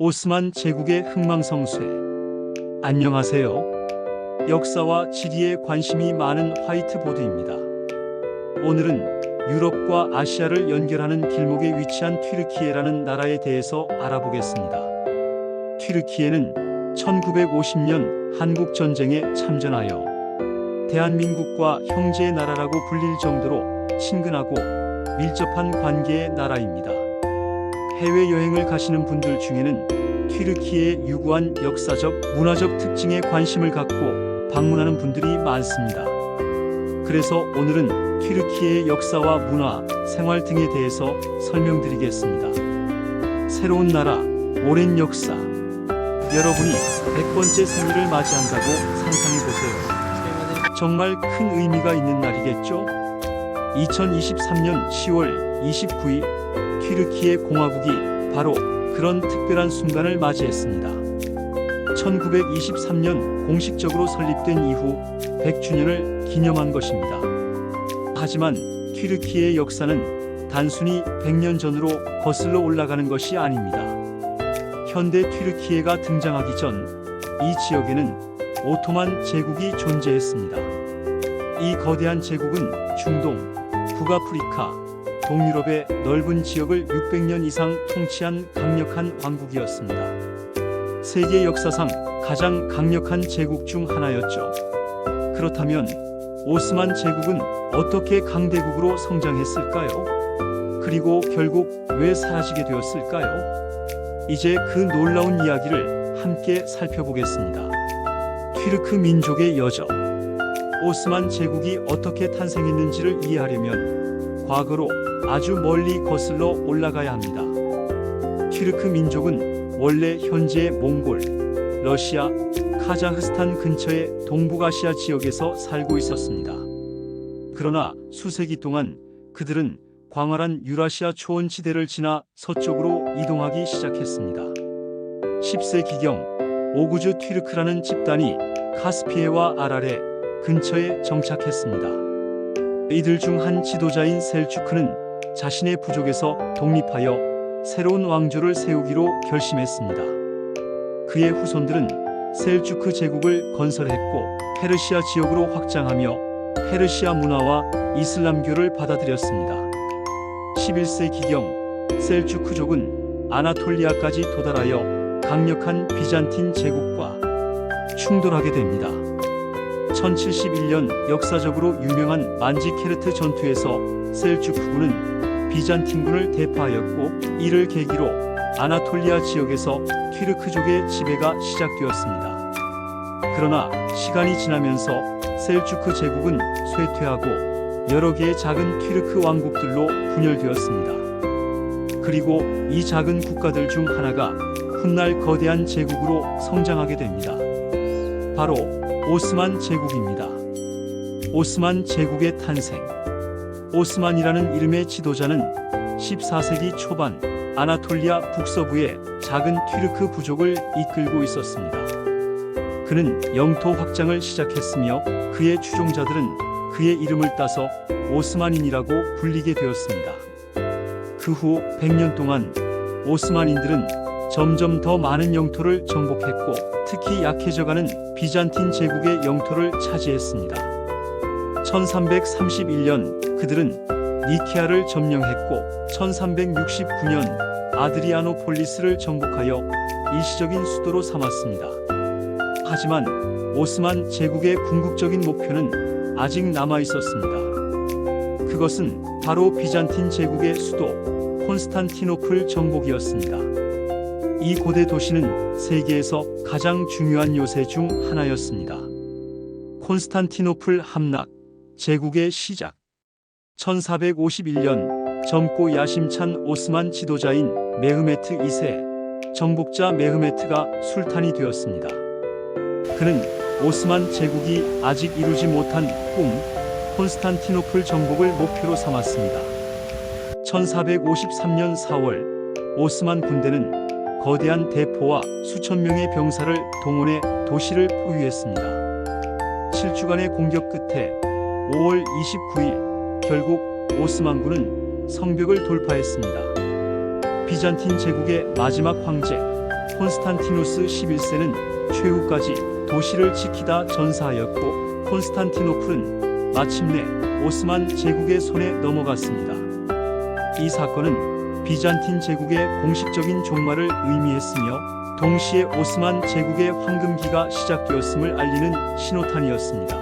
오스만 제국의 흥망성쇠. 안녕하세요. 역사와 지리에 관심이 많은 화이트보드입니다. 오늘은 유럽과 아시아를 연결하는 길목에 위치한 튀르키예라는 나라에 대해서 알아보겠습니다. 튀르키예는 1950년 한국 전쟁에 참전하여 대한민국과 형제의 나라라고 불릴 정도로 친근하고 밀접한 관계의 나라입니다. 해외 여행을 가시는 분들 중에는 튀르키예의 유구한 역사적, 문화적 특징에 관심을 갖고 방문하는 분들이 많습니다. 그래서 오늘은 튀르키예의 역사와 문화, 생활 등에 대해서 설명드리겠습니다. 새로운 나라, 오랜 역사. 여러분이 100번째 생일을 맞이한다고 상상해 보세요. 정말 큰 의미가 있는 날이겠죠? 2023년 10월 29일 튀르키예 공화국이 바로 그런 특별한 순간을 맞이했습니다. 1923년 공식적으로 설립된 이후 100주년을 기념한 것입니다. 하지만 튀르키예의 역사는 단순히 100년 전으로 거슬러 올라가는 것이 아닙니다. 현대 튀르키예가 등장하기 전 이 지역에는 오토만 제국이 존재했습니다. 이 거대한 제국은 중동, 북아프리카, 동유럽의 넓은 지역을 600년 이상 통치한 강력한 왕국이었습니다. 세계 역사상 가장 강력한 제국 중 하나였죠. 그렇다면 오스만 제국은 어떻게 강대국으로 성장했을까요? 그리고 결국 왜 사라지게 되었을까요? 이제 그 놀라운 이야기를 함께 살펴보겠습니다. 튀르크 민족의 여정. 오스만 제국이 어떻게 탄생했는지를 이해하려면 과거로 아주 멀리 거슬러 올라가야 합니다. 튀르크 민족은 원래 현재의 몽골, 러시아, 카자흐스탄 근처의 동북아시아 지역에서 살고 있었습니다. 그러나 수세기 동안 그들은 광활한 유라시아 초원지대를 지나 서쪽으로 이동하기 시작했습니다. 10세기경 오구주 튀르크라는 집단이 카스피해와 아라레 근처에 정착했습니다. 이들 중 한 지도자인 셀주크는 자신의 부족에서 독립하여 새로운 왕조를 세우기로 결심했습니다. 그의 후손들은 셀주크 제국을 건설했고 페르시아 지역으로 확장하며 페르시아 문화와 이슬람교를 받아들였습니다. 11세기경 셀주크족은 아나톨리아까지 도달하여 강력한 비잔틴 제국과 충돌하게 됩니다. 1071년 역사적으로 유명한 만지케르트 전투에서 셀주크군은 비잔틴군을 대파하였고 이를 계기로 아나톨리아 지역에서 튀르크족의 지배가 시작되었습니다. 그러나 시간이 지나면서 셀주크 제국은 쇠퇴하고 여러 개의 작은 튀르크 왕국들로 분열되었습니다. 그리고 이 작은 국가들 중 하나가 훗날 거대한 제국으로 성장하게 됩니다. 바로 오스만 제국입니다. 오스만 제국의 탄생. 오스만이라는 이름의 지도자는 14세기 초반 아나톨리아 북서부의 작은 튀르크 부족을 이끌고 있었습니다. 그는 영토 확장을 시작했으며 그의 추종자들은 그의 이름을 따서 오스만인이라고 불리게 되었습니다. 그 후 100년 동안 오스만인들은 점점 더 많은 영토를 정복했고 특히 약해져가는 비잔틴 제국의 영토를 차지했습니다. 1331년 그들은 니케아를 점령했고 1369년 아드리아노폴리스를 정복하여 일시적인 수도로 삼았습니다. 하지만 오스만 제국의 궁극적인 목표는 아직 남아 있었습니다. 그것은 바로 비잔틴 제국의 수도 콘스탄티노플 정복이었습니다. 이 고대 도시는 세계에서 가장 중요한 요새 중 하나였습니다. 콘스탄티노플 함락, 제국의 시작. 1451년 젊고 야심찬 오스만 지도자인 메흐메트 2세, 정복자 메흐메트가 술탄이 되었습니다. 그는 오스만 제국이 아직 이루지 못한 꿈, 콘스탄티노플 정복을 목표로 삼았습니다. 1453년 4월, 오스만 군대는 거대한 대포와 수천 명의 병사를 동원해 도시를 포위했습니다. 7주간의 공격 끝에 5월 29일 결국 오스만군은 성벽을 돌파했습니다. 비잔틴 제국의 마지막 황제 콘스탄티누스 11세는 최후까지 도시를 지키다 전사하였고 콘스탄티노플은 마침내 오스만 제국의 손에 넘어갔습니다. 이 사건은 비잔틴 제국의 공식적인 종말을 의미했으며 동시에 오스만 제국의 황금기가 시작되었음을 알리는 신호탄이었습니다.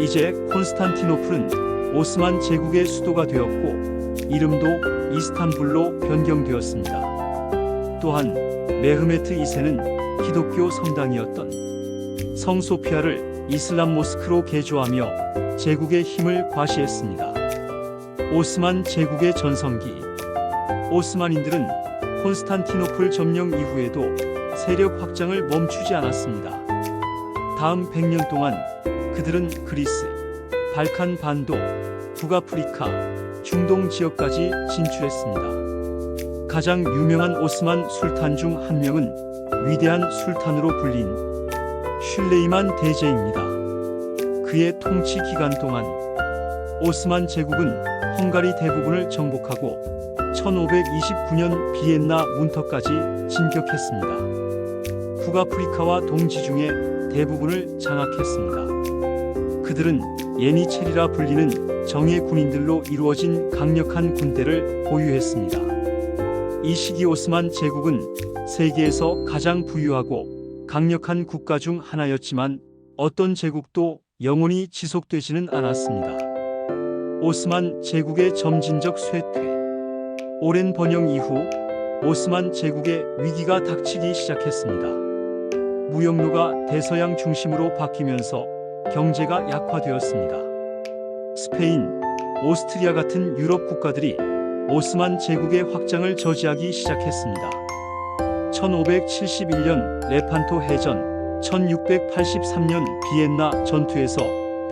이제 콘스탄티노플은 오스만 제국의 수도가 되었고 이름도 이스탄불로 변경되었습니다. 또한 메흐메트 2세는 기독교 성당이었던 성소피아를 이슬람 모스크로 개조하며 제국의 힘을 과시했습니다. 오스만 제국의 전성기 오스만인들은 콘스탄티노플 점령 이후에도 세력 확장을 멈추지 않았습니다. 다음 100년 동안 그들은 그리스, 발칸 반도, 북아프리카, 중동 지역까지 진출했습니다. 가장 유명한 오스만 술탄 중 한 명은 위대한 술탄으로 불린 슐레이만 대제입니다. 그의 통치 기간 동안 오스만 제국은 헝가리 대부분을 정복하고 1529년 비엔나 문턱까지 진격했습니다. 북아프리카와 동지중의 대부분을 장악했습니다. 그들은 예니체리라 불리는 정예 군인들로 이루어진 강력한 군대를 보유했습니다. 이 시기 오스만 제국은 세계에서 가장 부유하고 강력한 국가 중 하나였지만 어떤 제국도 영원히 지속되지는 않았습니다. 오스만 제국의 점진적 쇠퇴. 오랜 번영 이후 오스만 제국의 위기가 닥치기 시작했습니다. 무역로가 대서양 중심으로 바뀌면서 경제가 약화되었습니다. 스페인, 오스트리아 같은 유럽 국가들이 오스만 제국의 확장을 저지하기 시작했습니다. 1571년 레판토 해전, 1683년 비엔나 전투에서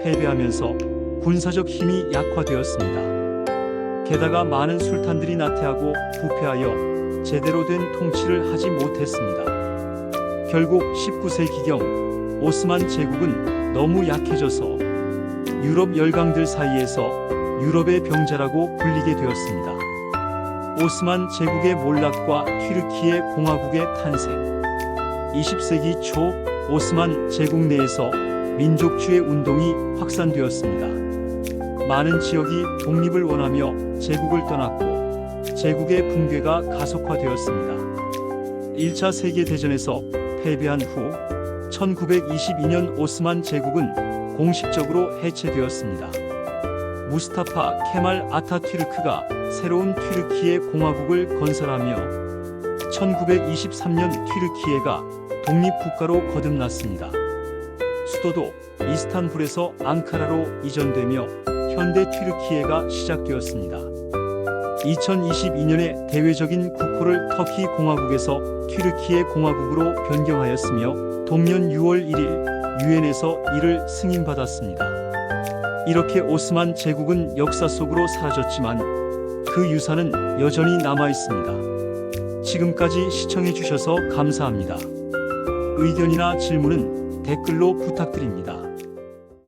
패배하면서 군사적 힘이 약화되었습니다. 게다가 많은 술탄들이 나태하고 부패하여 제대로 된 통치를 하지 못했습니다. 결국 19세기경 오스만 제국은 너무 약해져서 유럽 열강들 사이에서 유럽의 병자라고 불리게 되었습니다. 오스만 제국의 몰락과 튀르키예 공화국의 탄생 20세기 초 오스만 제국 내에서 민족주의 운동이 확산되었습니다. 많은 지역이 독립을 원하며 제국을 떠났고 제국의 붕괴가 가속화되었습니다. 1차 세계대전에서 패배한 후 1922년 오스만 제국은 공식적으로 해체되었습니다. 무스타파 케말 아타튀르크가 새로운 튀르키예 공화국을 건설하며 1923년 튀르키예가 독립국가로 거듭났습니다. 수도도 이스탄불에서 앙카라로 이전되며 현대 튀르키예가 시작되었습니다. 2022년에 대외적인 국호를 터키 공화국에서 튀르키예 공화국으로 변경하였으며 동년 6월 1일 유엔에서 이를 승인받았습니다. 이렇게 오스만 제국은 역사 속으로 사라졌지만 그 유산은 여전히 남아 있습니다. 지금까지 시청해 주셔서 감사합니다. 의견이나 질문은 댓글로 부탁드립니다.